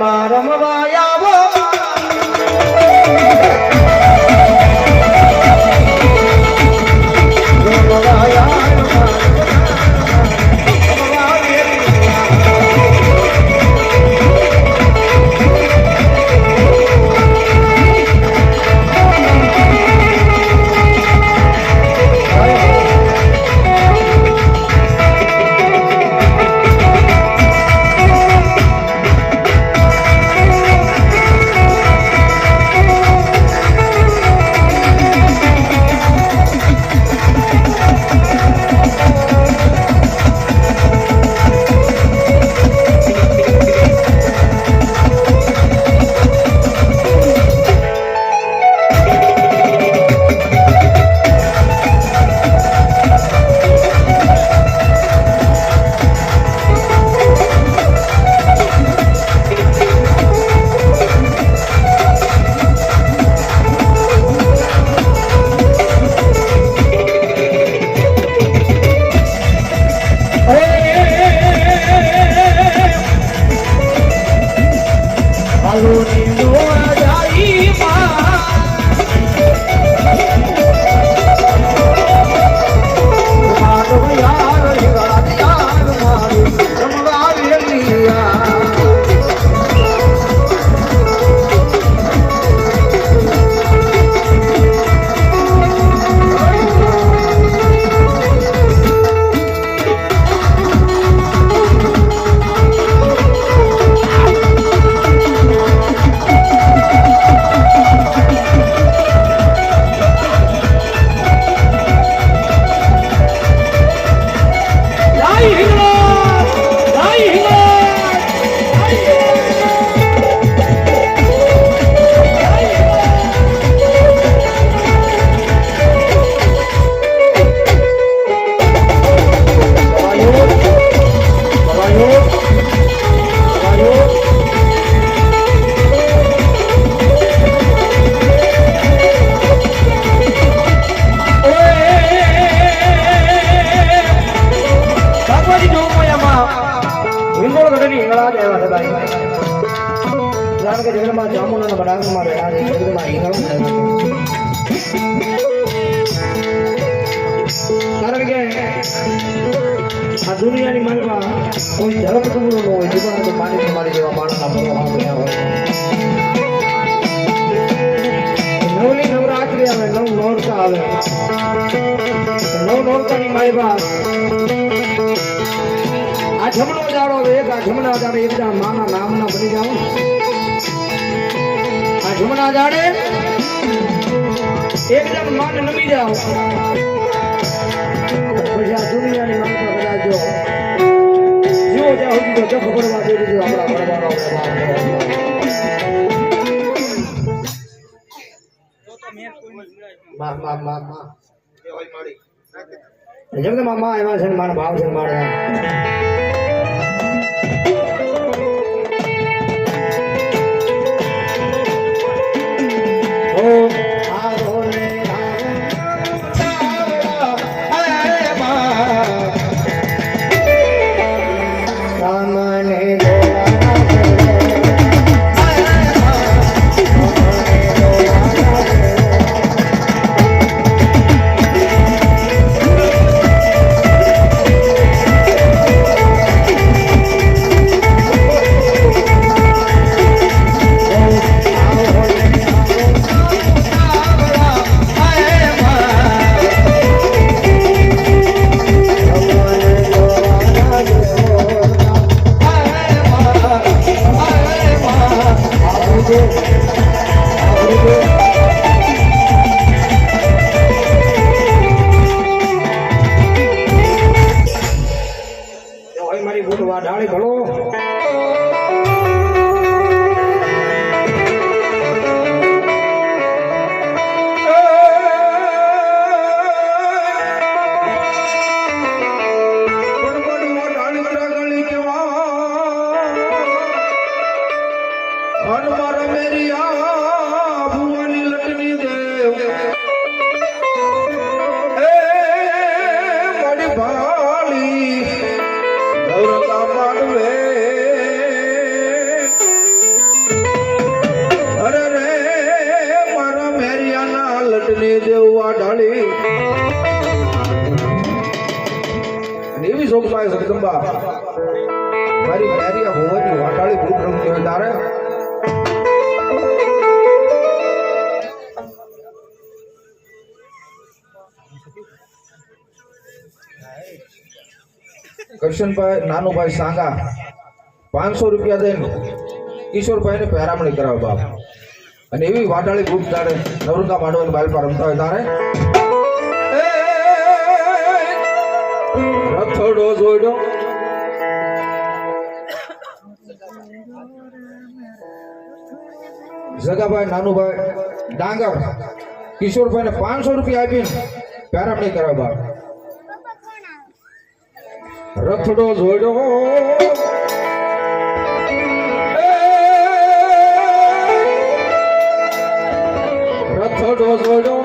માં રમવા આ દુનિયાની મનમાં કોઈ ધર્મ કુમરો ન હોય, જીવન તો પાણી તમારી જેવા માણસના ભરો આવ્યા હોય. નવલી નવરાત્રી આવે, નવ નોરતા આવે. નવ નોરતાની માય વાત આ જમણો જાડો એક આ જમણા જાડે એકદમ માના નામના બની જાઉં. આ જમણા જાડે એકદમ માન નમી જાઓ પછી આ દુનિયાની માનતા બધા જીવો ત્યાં સુધી તો જખ પડવા દે દીધું આપણા પરવારો માં માં માં માં જગત મામા એમાં છે ને મારા ભાવ છે મારા. મારી મારી મેરિયા ભુવનની વાટાળી ભૂખ રમતી હોય તારે? કરશનભાઈ, નાનુભાઈ સાંગા, પાંચસો રૂપિયા દઈને કિશોરભાઈને પહેરામણી કરાવે બાપ. અને એવી વાટાળી ભૂખ તારે નવરંગા માંડવાની બાલપા રમતા હોય તારે? જોડ્યો જગાભાઈ, નાનુભાઈ, ડાંગર, કિશોરભાઈને પાંચસો રૂપિયા આપીને પેરામણી કરાવે બાપ. રથડો જોડ્યો રથડો જોડ્યો